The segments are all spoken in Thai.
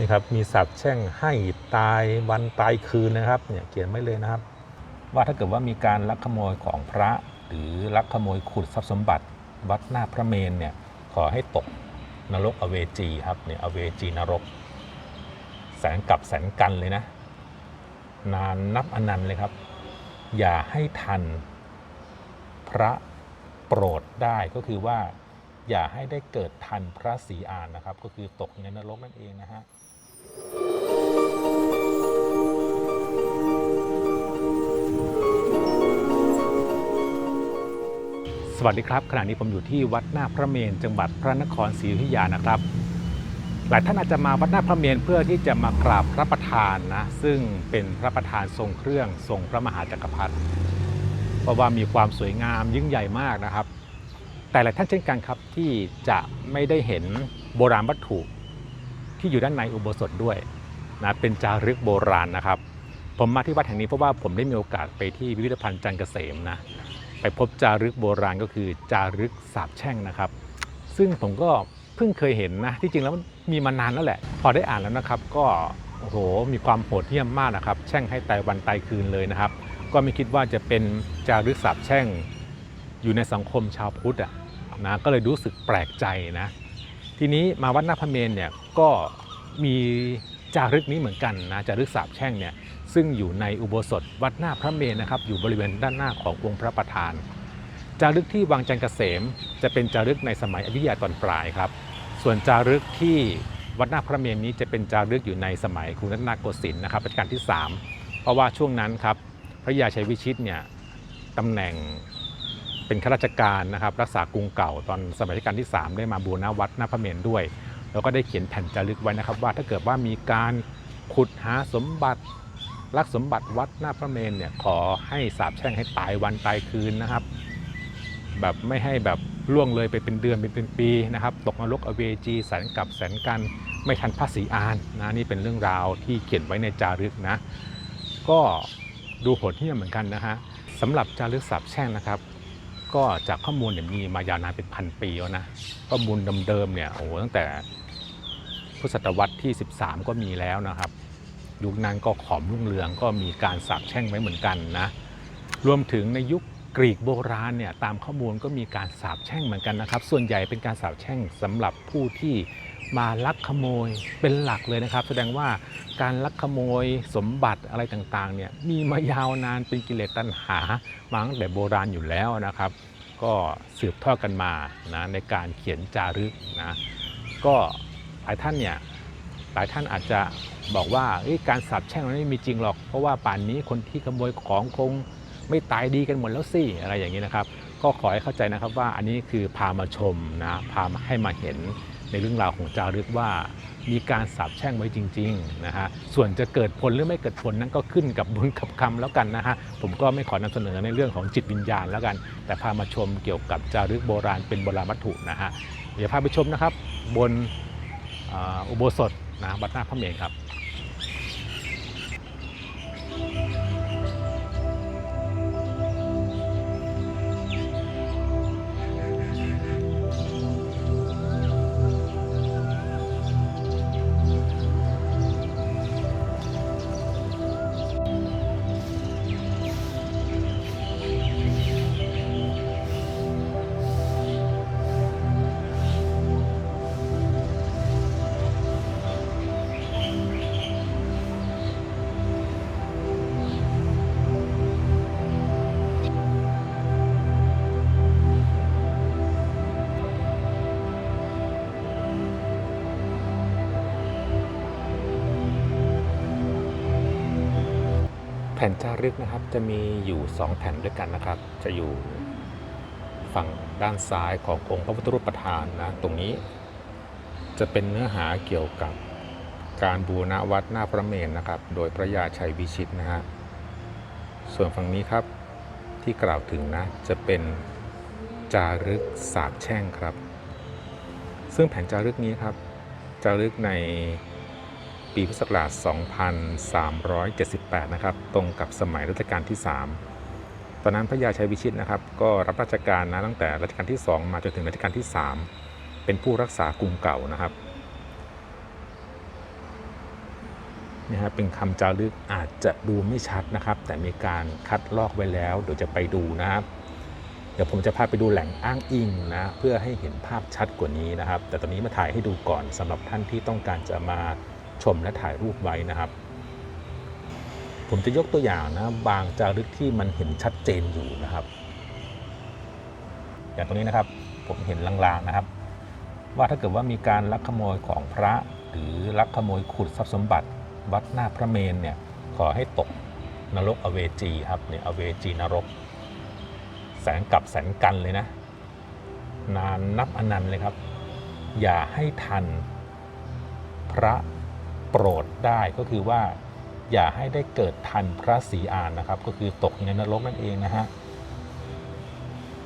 นี่ครับมีสาบแช่งให้ตายวันตายคืนนะครับเนี่ยเขียนไว้เลยนะครับ ว่าถ้าเกิดว่ามีการลักขโมยของพระ หรือลักขโมยขุดทรัพย์สมบัติ วัดหน้าพระเมนเนี่ยขอให้ตกนรกอเวจีครับเนี่ยอเวจีนรก แสนกับแสนกันเลยนะ นานนับอนันต์เลยครับ อย่าให้ทันพระโปรดได้ก็คือว่าอย่าให้ได้เกิดทันพระศรีอานนะครับ ก็คือตกในนรกนั่นเองนะฮะ สวัสดีครับ ขณะนี้ผมอยู่ที่วัดหน้าพระเมรุจังหวัดพระนครศรีอยุธยานะครับ หลายท่านอาจจะมาวัดหน้าพระเมรุเพื่อที่จะมากราบพระประธานนะซึ่งเป็นพระประธานทรงเครื่องทรงพระมหาจักรพรรดิเพราะว่ามีความสวยงามยิ่งใหญ่มากนะครับ แต่หลายท่านเช่นกันครับที่จะไม่ได้เห็นโบราณวัตถุที่อยู่ด้านในอุโบสถด้วยนะเป็นจารึกโบราณนะครับ ผมมาที่วัดแห่งนี้เพราะว่าผมได้มีโอกาสไปที่พิพิธภัณฑ์จันทร์เกษมนะ ไปพบจารึกโบราณก็คือจารึกสาบแช่งนะครับ ซึ่งผมก็เพิ่งเคยเห็นนะ ที่จริงแล้วมันมีมานานแล้วแหละ พอได้อ่านแล้วนะครับ ก็โอ้โหมีความโหดเหี้ยมมากนะครับ แช่งให้ตายวันตายคืนเลยนะครับ ก็ไม่คิดว่าจะเป็นจารึกสาบแช่ง อยู่ในสังคมชาวพุทธอะนะก็เลยรู้สึกแปลกใจนะ ทีนี้มาวัดนาพเมรเนี่ยก็มี จารึกนี้เหมือนกันนะจารึกสาบแช่งเนี่ยซึ่งอยู่ในอุโบสถวัดหน้าพระเมรุนะครับอยู่บริเวณด้านหน้าขององค์พระประธาน จารึกที่วังจันทร์เกษม จะเป็นจารึกในสมัยอยุธยาตอนปลายครับ ส่วนจารึกที่วัดหน้าพระเมรุนี้จะเป็นจารึกอยู่ในสมัยกรุงรัตนโกสินทร์นะครับรัชกาลที่ 3 เพราะว่าช่วงนั้นครับพระยาชัยวิชิตเนี่ยตำแหน่งเป็นข้าราชการนะครับรักษากรุงเก่าตอนสมัยรัชกาลที่ 3 ได้มาบูรณะวัดหน้าพระเมรุด้วย แล้วก็ได้เขียนแผ่นจารึกไว้นะครับ ว่าถ้าเกิดว่ามีการขุดหาสมบัติลักสมบัติวัดหน้าพระเมรุเนี่ยขอให้สาบแช่งให้ตายวันตายคืนนะครับ แบบไม่ให้แบบล่วงเลยไปเป็นเดือนเป็นปีนะครับ ตกนรกอเวจีแสนกับแสนกันไม่ทันพระศรีอานนะนี่เป็นเรื่องราวที่เขียนไว้ในจารึกนะ ก็ดูโหดเหี้ยมเหมือนกันนะฮะสำหรับจารึกสาบแช่งนะครับ ก็จากข้อมูลเนี่ยมีมายาวนานเป็นพันปีแล้วนะข้อมูลเดิมๆเนี่ยโอ้โหตั้งแต่พุทธศตวรรษที่ 13 ก็มีแล้วนะครับ ยุคนั้นก็ขอมรุ่งเรืองก็มีการสาบแช่งไว้เหมือนกันนะรวมถึงในยุคกรีกโบราณเนี่ยตามข้อมูลก็มีการสาบแช่งเหมือนกันนะครับ ส่วนใหญ่เป็นการสาบแช่งสำหรับผู้ที่ มาลักขโมยเป็นหลักเลยนะครับ แสดงว่าการลักขโมยสมบัติอะไรต่างๆเนี่ยมีมายาวนานเป็นกิเลสตัณหามาตั้งแต่โบราณอยู่แล้วนะครับ ก็สืบทอดกันมานะในการเขียนจารึกนะก็หลายท่านเนี่ยหลายท่านอาจจะบอกว่าการสาบแช่งมันไม่มีจริงหรอก เพราะว่าป่านนี้คนที่ขโมยของคงไม่ตายดีกันหมดแล้วสิอะไรอย่างนี้นะครับ ก็ขอให้เข้าใจนะครับว่าอันนี้คือพามาชมนะพามาให้มาเห็น ในเรื่องราวของจารึกว่ามีการสาบแช่งไว้จริงๆนะฮะส่วนจะเกิดผลหรือไม่เกิดผลนั้นก็ขึ้นกับบุญกับคำแล้วกันนะฮะผมก็ไม่ขอนำเสนอในเรื่องของจิตวิญญาณแล้วกัน แต่พามาชมเกี่ยวกับจารึกโบราณเป็นโบราณวัตถุนะฮะเดี๋ยวพาไปชมนะครับบนอ,อุโบสถนะวัดหน้าพระเมรุครับ แผ่นจารึกนะครับจะมีอยู่ 2 แผ่นด้วยกันนะครับ จะอยู่ฝั่งด้านซ้ายขององค์พระพุทธรูปประธานนะตรงนี้ จะเป็นเนื้อหาเกี่ยวกับการบูรณะวัดหน้าพระเมรุนะครับ โดยพระยาชัยวิชิตนะฮะส่วนฝั่งนี้ครับที่กล่าวถึงนะจะเป็นจารึกสาบแช่งครับ ซึ่งแผ่นจารึกนี้ครับจารึกใน ปีพุทธศักราช 2378 นะครับ ตรงกับสมัยรัชกาลที่ 3 ตอนนั้นพระยาชัยวิชิตนะครับ ก็รับราชการนะตั้งแต่รัชกาลที่ 2 มาจนถึงรัชกาลที่ 3 เป็นผู้รักษากรุงเก่านะครับนะฮะเป็นคำจารึกอาจจะดูไม่ชัดนะครับ แต่มีการคัดลอกไว้แล้ว เดี๋ยวจะไปดูนะครับ เดี๋ยวผมจะพาไปดูแหล่งอ้างอิงนะเพื่อให้เห็นภาพชัดกว่านี้นะครับ แต่ตอนนี้มาถ่ายให้ดูก่อนสำหรับท่านที่ต้องการจะมา ชมและถ่ายรูปไว้นะครับ ผมจะยกตัวอย่างนะบางจารึกที่มันเห็นชัดเจนอยู่นะครับ อย่างตรงนี้นะครับผมเห็นลางๆนะครับ ว่าถ้าเกิดว่ามีการลักขโมยของพระหรือลักขโมยขุดทรัพย์สมบัติวัดหน้าพระเมนเนี่ยขอให้ตกนรกอเวจีครับเนี่ยอเวจีนรก แสนกับแสนกันเลยนะ นานนับอนันต์เลยครับ อย่าให้ทันพระ โปรดได้ก็คือว่าอย่าให้ได้เกิดทันพระศรีอานนะครับ ก็คือตกในนรกนั่นเองนะฮะ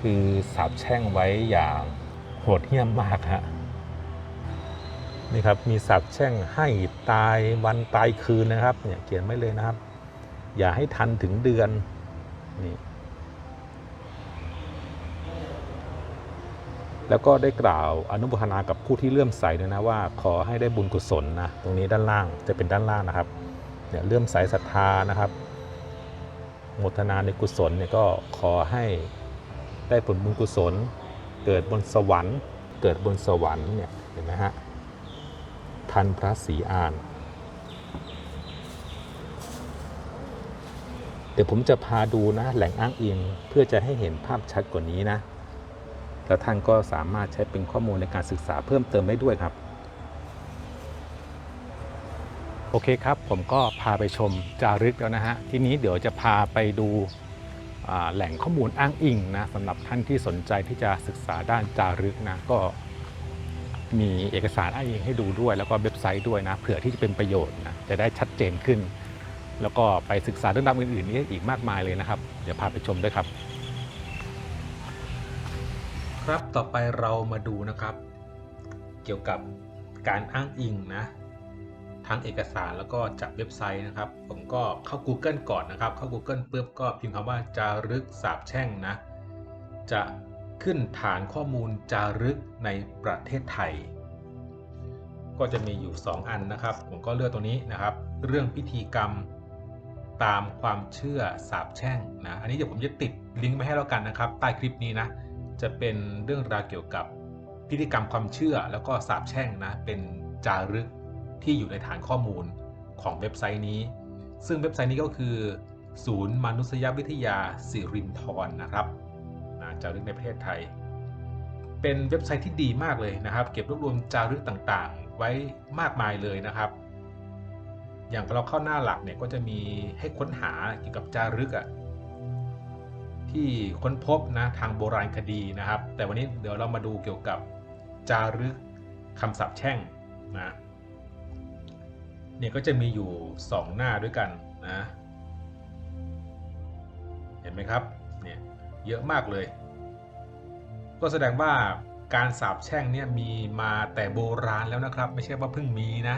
คือสาบแช่งไว้อย่างโหดเหี้ยมมากฮะนี่ครับมีสาบแช่งให้ตายวันตายคืนนะครับเนี่ยเขียนไว้เลยนะครับ อย่าให้ทันถึงเดือนนี่ แล้วก็ได้กล่าวอนุโมทนากับผู้ที่เลื่อมใสด้วยนะว่า ขอให้ได้บุญกุศลนะตรงนี้ด้านล่างจะเป็นด้านล่างนะครับเนี่ยเลื่อมใสศรัทธานะครับโมทนาในกุศลเนี่ยก็ขอให้ได้ผลบุญกุศล เกิดบนสวรรค์ เกิดบนสวรรค์เนี่ยเห็นไหมฮะทันพระศรีอาน เดี๋ยวผมจะพาดูนะแหล่งอ้างอิงเพื่อจะให้เห็นภาพชัดกว่านี้นะ แล้วท่านก็สามารถใช้เป็นข้อมูลในการศึกษาเพิ่มเติมได้ด้วยครับ โอเคครับ ผมก็พาไปชมจารึกแล้วนะฮะ ทีนี้เดี๋ยวจะพาไปดูแหล่งข้อมูลอ้างอิงนะสำหรับท่านที่สนใจที่จะศึกษาด้านจารึกนะก็มีเอกสารอ้างอิงให้ดูด้วย แล้วก็เว็บไซต์ด้วยนะเผื่อที่จะเป็นประโยชน์นะจะได้ชัดเจนขึ้น แล้วก็ไปศึกษาเรื่องราวอื่นๆนี้อีกมากมายเลยนะครับ เดี๋ยวพาไปชมด้วยครับ ครับต่อไปเรามาดูนะครับ เกี่ยวกับการอ้างอิงนะทั้งเอกสารแล้วก็จากเว็บไซต์นะครับ ผมก็เข้า Google ก่อนนะครับ เข้า Google ปุ๊บก็พิมพ์คำว่าจารึกสาบแช่งนะ จะขึ้นฐานข้อมูลจารึกในประเทศไทย ก็จะมีอยู่ 2 อันนะครับ ผมก็เลือกตัวนี้นะครับ เรื่องพิธีกรรมตามความเชื่อสาบแช่งนะ อันนี้เดี๋ยวผมจะติดลิงก์ไว้ให้แล้วกันนะครับ ใต้คลิปนี้นะ จะเป็นเรื่องราวเกี่ยวกับพิธีกรรมความเชื่อแล้วก็สาบแช่งนะเป็นจารึกที่อยู่ในฐานข้อมูลของเว็บไซต์นี้ ซึ่งเว็บไซต์นี้ก็คือ ศูนย์มนุษยวิทยาสิรินธรนะครับนะจารึกในประเทศไทย เป็นเว็บไซต์ที่ดีมากเลยนะครับ เก็บรวบรวมจารึกต่างๆ ไว้มากมายเลยนะครับ อย่างเราเข้าหน้าหลักเนี่ยก็จะมีให้ค้นหาเกี่ยวกับจารึกอะ ที่ค้นพบนะทางโบราณคดีนะครับ แต่วันนี้เดี๋ยวเรามาดูเกี่ยวกับจารึกคำศัพท์แช่งนะเนี่ยก็จะมีอยู่ 2 หน้าด้วยกันนะเห็นไหมครับเนี่ยเยอะมากเลย ก็แสดงว่าการสาบแช่งเนี่ยมีมาแต่โบราณแล้วนะครับ ไม่ใช่ว่าเพิ่งมีนะ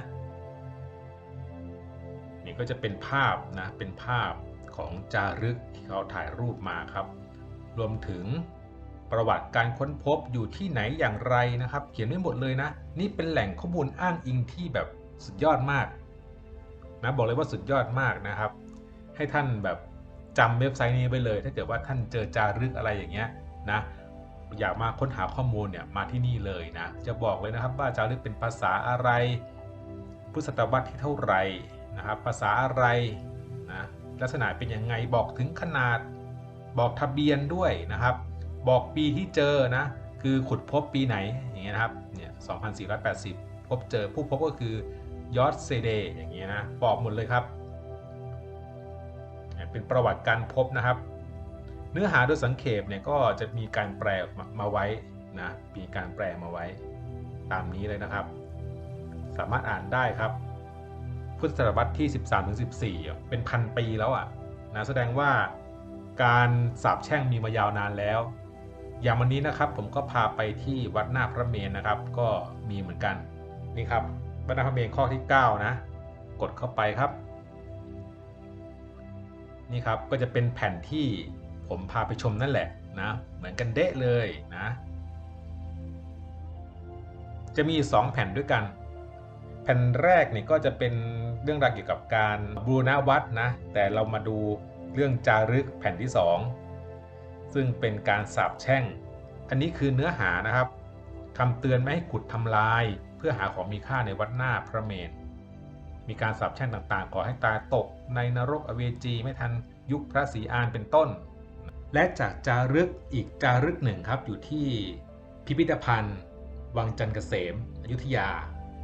นี่ก็จะเป็นภาพนะเป็นภาพ ของจารึกที่เขาถ่ายรูปมาครับ รวมถึงประวัติการค้นพบอยู่ที่ไหนอย่างไรนะครับ เขียนไว้หมดเลยนะ นี่เป็นแหล่งข้อมูลอ้างอิงที่แบบสุดยอดมากนะบอกเลยว่าสุดยอดมากนะครับ ให้ท่านแบบจำเว็บไซต์นี้ไปเลย ถ้าเกิดว่าท่านเจอจารึกอะไรอย่างเงี้ยนะอยากมาค้นหาข้อมูลเนี่ยมาที่นี่เลยนะจะบอกเลยนะครับว่าจารึกเป็นภาษาอะไร พุทธศตวรรษที่เท่าไหร่นะครับ ภาษาอะไรนะ ลักษณะเป็นยังไงบอกถึงขนาด บอกทะเบียนด้วยนะครับ บอกปีที่เจอนะ คือขุดพบปีไหนอย่างเงี้ยนะครับเนี่ย2480 พบเจอผู้พบก็คือยอดเซเดอย่างเงี้ยนะบอกหมดเลยครับ เป็นประวัติการพบนะครับ เนื้อหาโดยสังเขปเนี่ยก็จะมีการแปลมามาไว้นะมีการแปลมาไว้ ตามนี้เลยนะครับ สามารถอ่านได้ครับ พุทธศตวรรษที่ 13-14อ่เป็นพันปีแล้วอะนะแสดงว่าการสาบแช่งมีมายาวนานแล้ว อย่างวันนี้นะครับผมก็พาไปที่วัดหน้าพระเมรุนะครับ ก็มีเหมือนกันนี่ครับวัดหน้าพระเมรุข้อที่ 9 นะ กดเข้าไปครับ นี่ครับก็จะเป็นแผ่นที่ผมพาไปชมนั่นแหละนะเหมือนกันเดะเลยนะ จะมี 2 แผ่นด้วยกัน แผ่นแรกนี่ก็จะเป็นเรื่องราวเกี่ยวกับการบูรณวัดนะแต่เรามาดูเรื่องจารึกแผ่นที่ 2 ซึ่งเป็นการสาบแช่ง อันนี้คือเนื้อหานะครับคำเตือนไม่ให้ขุดทำลาย เพื่อหาของมีค่าในวัดหน้าพระเมรุมีการสาบแช่งต่างๆขอให้ตายตกในนรกอเวจีไม่ทันยุคพระศรีอานเป็นต้น และจากจารึกอีกจารึกหนึ่งครับอยู่ที่พิพิธภัณฑ์ วังจันทร์เกษมอยุธยา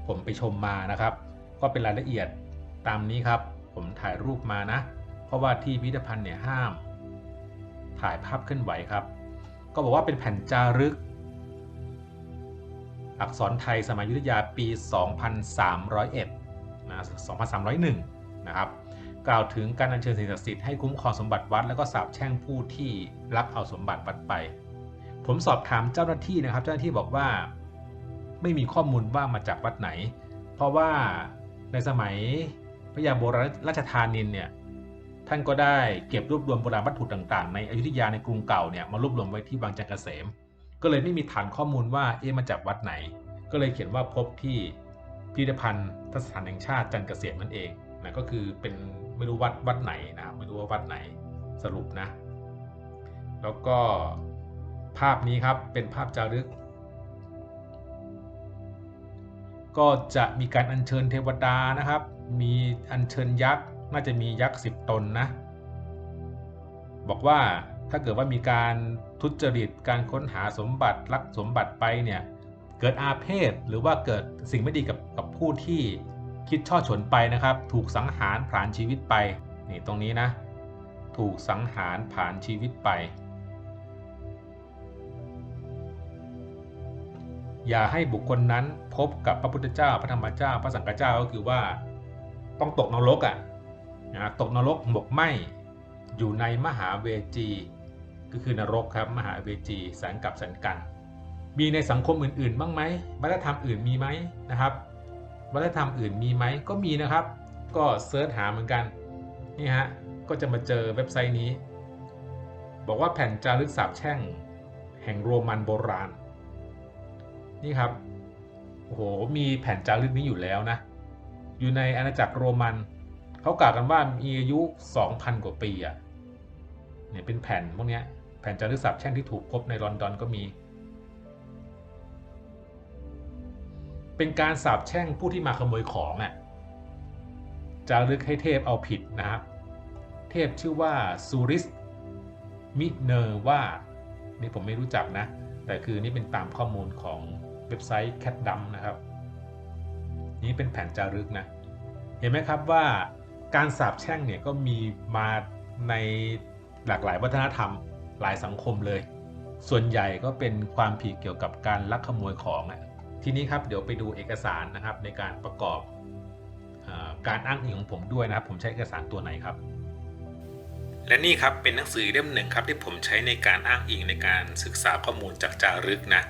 ผมไปชมมานะครับ ก็เป็นรายละเอียดตามนี้ครับ ผมถ่ายรูปมานะ เพราะว่าที่พิพิธภัณฑ์เนี่ยห้าม ถ่ายภาพเคลื่อนไหวครับ ก็บอกว่าเป็นแผ่นจารึก อักษรไทยสมัยยุทธยาปี 2301นะ2301 นะครับ กล่าวถึงการอัญเชิญสิ่งศักดิ์สิทธิ์ให้คุ้มครองสมบัติวัด แล้วก็สาบแช่งผู้ที่ลักเอาสมบัติวัดไป ผมสอบถามเจ้าหน้าที่นะครับ เจ้าหน้าที่บอกว่า ไม่มีข้อมูลว่ามาจากวัดไหน เพราะว่าในสมัยพระยาโบราณราชธานินเนี่ยท่านก็ได้เก็บรวบรวมโบราณวัตถุต่างๆ ในอยุธยาในกรุงเก่าเนี่ยมารวบรวมไว้ที่วังจันทร์เกษม ก็เลยไม่มีฐานข้อมูลว่าเอ๊ะมาจากวัดไหน ก็เลยเขียนว่าพบที่พิพิธภัณฑ์สถานแห่งชาติจันทร์เกษมนั่นเองนะก็คือเป็นไม่รู้วัดวัดไหนนะไม่รู้ว่าวัดไหนสรุปนะ แล้วก็ภาพนี้ครับเป็นภาพจารึก ก็จะมีการอัญเชิญเทวดานะครับ มีอัญเชิญยักษ์ น่าจะมียักษ์สิบตนนะ บอกว่าถ้าเกิดว่ามีการทุจริต การค้นหาสมบัติลักสมบัติไปเนี่ย เกิดอาเพศหรือว่าเกิดสิ่งไม่ดีกับกับผู้ที่คิดช่อฉนไปนะครับ ถูกสังหารผ่านชีวิตไป นี่ตรงนี้นะ ถูกสังหารผ่านชีวิตไป อย่าให้บุคคลนั้นพบกับพระพุทธเจ้า พระธรรมเจ้า พระสังฆเจ้าก็คือว่า ต้องตกนรกอะนะตกนรกหมกไหมอยู่ในมหาเวจี ก็คือนรกครับมหาเวจีแสนกับแสนกัน มีในสังคมอื่นๆ บ้างไหมวัฒนธรรมอื่นมีไหมนะครับวัฒนธรรมอื่นมีไหมก็มีนะครับ ก็เซิร์ชหาเหมือนกันนี่ฮะก็จะมาเจอเว็บไซต์นี้ บอกว่าแผ่นจารึกสาบแช่ง แห่งโรมันโบราณ นี่ครับโอ้โหมีแผ่นจารึกนี้อยู่แล้วนะ อยู่ในอาณาจักรโรมันเขากล่าวกันว่ามีอายุ 2,000 กว่าปีอะ่ะเนี่ยเป็นแผ่นพวกเนี้ยแผ่นจารึกสาบแช่งที่ถูกพบในลอนดอนก็มี เป็นการสาบแช่งผู้ที่มาขโมยของอะ่ะจารึกให้เทพเอาผิดนะครับ เทพชื่อว่าซูริสมิเนอร์ว่า นี่ผมไม่รู้จักนะ แต่คือนี่เป็นตามข้อมูลของ เว็บไซต์แค t ดัมนะครับ นี่เป็นแผ่นจารึกนะ เห็นไหมครับว่าการสาบแช่งเนี่ยก็มีมาในหลากหลายวัฒนธรรมหลายสังคมเลย ส่วนใหญ่ก็เป็นความผิดเกี่ยวกับการลักขโมยของอะทีนี้ครับเดี๋ยวไปดูเอกสารนะครับในการประกอบอการอ้างอิงของผมด้วยนะครับ ผมใช้เอกสารตัวไหนครับ และนี่ครับเป็นหนังสือเล่มหนึ่งครับที่ผมใช้ในการอ้างอิงในการศึกษาข้อมูลจากจารึกนะ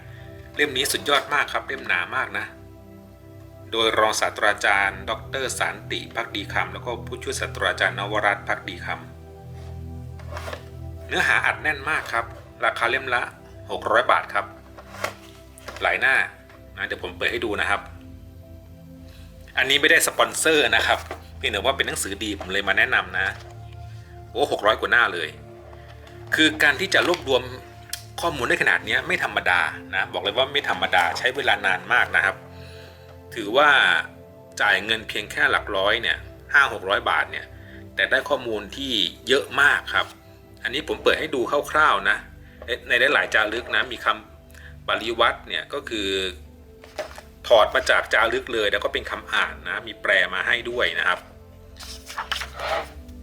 เล่มนี้สุดยอดมากครับเล่มหนามากนะ โดยรองศาสตราจารย์ ดรสันติพักดีคำแล้วก็ผู้ช่วยศาสตราจารย์นวรัตน์พักดีคำเนื้อหาอัดแน่นมากครับ ราคาเล่มละ 600 บาทครับ หลายหน้านะเดี๋ยวผมเปิดให้ดูนะครับ อันนี้ไม่ได้สปอนเซอร์นะครับเพียงแต่ว่าเป็นหนังสือดีผมเลยมาแนะนำนะโอ้หกร้อยกว่าหน้าเลย คือการที่จะรวบรวม ข้อมูลได้ขนาดนี้ไม่ธรรมดานะบอกเลยว่าไม่ธรรมดาใช้เวลานานมากนะครับ ถือว่าจ่ายเงินเพียงแค่หลักร้อยเนี่ยห้าหกร้อยบาทเนี่ยแต่ได้ข้อมูลที่เยอะมากครับ อันนี้ผมเปิดให้ดูคร่าวๆนะในหลายๆจารึกนะมีคำปริวัตเนี่ยก็คือถอดมาจากจารึกเลย แล้วก็เป็นคำอ่านนะมีแปลมาให้ด้วยนะครับ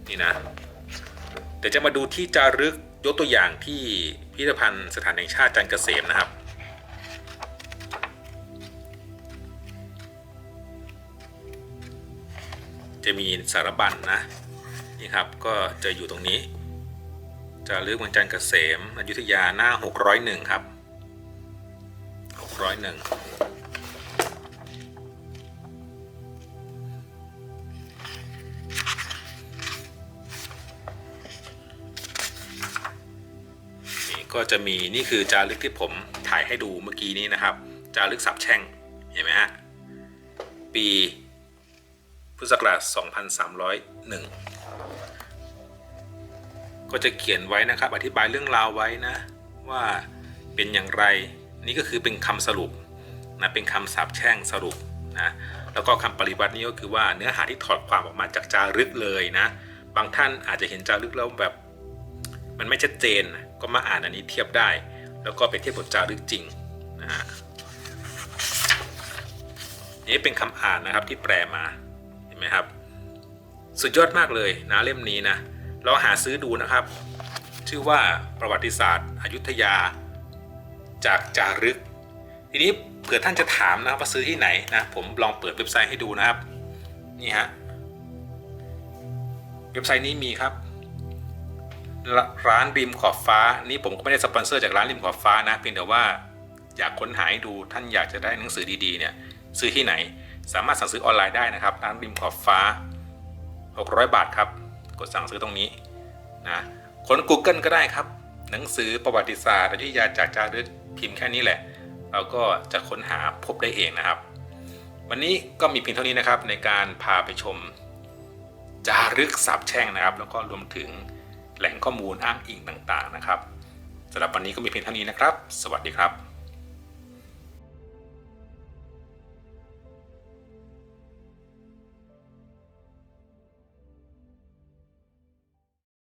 นี่นะเดี๋ยวจะมาดูที่จารึกยกตัวอย่างที่ พิพิธภัณฑ์สถานแห่งชาติจันเกษมนะครับ จะมีสารบัญนนะนี่ครับก็จะอยู่ตรงนี้ จะลึกเมืองจันเกษมอยุธยาหน้า 601 ครับ 601 ก็จะมีนี่คือจารึกที่ผมถ่ายให้ดูเมื่อกี้นี้นะครับ จารึกสับแช่งเห็นไหมฮะปีพุทธศักราช 2301 ก็จะเขียนไว้นะครับ อธิบายเรื่องราวไว้นะว่าเป็นอย่างไร นี่ก็คือเป็นคำสรุปนะเป็นคำสาปแช่งสรุปนะแล้วก็คำปริวัตินี่ก็คือว่าเนื้อหาที่ถอดความออกมาจากจารึกเลยนะ บางท่านอาจจะเห็นจารึกแล้วแบบ มันไม่ชัดเจนนะ ก็มาอ่านอันนี้เทียบได้ แล้วก็ไปเทียบกับจารึกจริงนะฮะนี่เป็นคำอ่านนะครับที่แปลมาเห็นไหมครับ สุดยอดมากเลยนะเล่มนี้นะเราหาซื้อดูนะครับ ชื่อว่าประวัติศาสตร์อยุธยา จากจารึก ทีนี้เผื่อท่านจะถามนะครับว่าซื้อที่ไหนนะผมลองเปิดเว็บไซต์ให้ดูนะครับนี่ฮะเว็บไซต์นี้มีครับ ร้านริมขอบฟ้า นี่ผมก็ไม่ได้สปอนเซอร์จากร้านริมขอบฟ้านะเพียงแต่ว่าอยากค้นหาให้ดูท่านอยากจะได้หนังสือดีๆเนี่ยซื้อที่ไหน สามารถสั่งซื้อออนไลน์ได้นะครับร้านริมขอบฟ้า 600 บาทครับ กดสั่งซื้อตรงนี้นะค้น Google ก็ได้ครับ หนังสือประวัติศาสตร์อยุธยาจากจารึกพิมพ์แค่นี้แหละ เราก็จะค้นหาพบได้เองนะครับ วันนี้ก็มีเพียงเท่านี้นะครับในการพาไปชมจารึกสาบแช่งนะครับ แล้วก็รวมถึง แหล่งข้อมูลอ้างอิงต่างๆนะครับสำหรับวันนี้ก็มีเพียงเท่านี้นะครับ สวัสดีครับ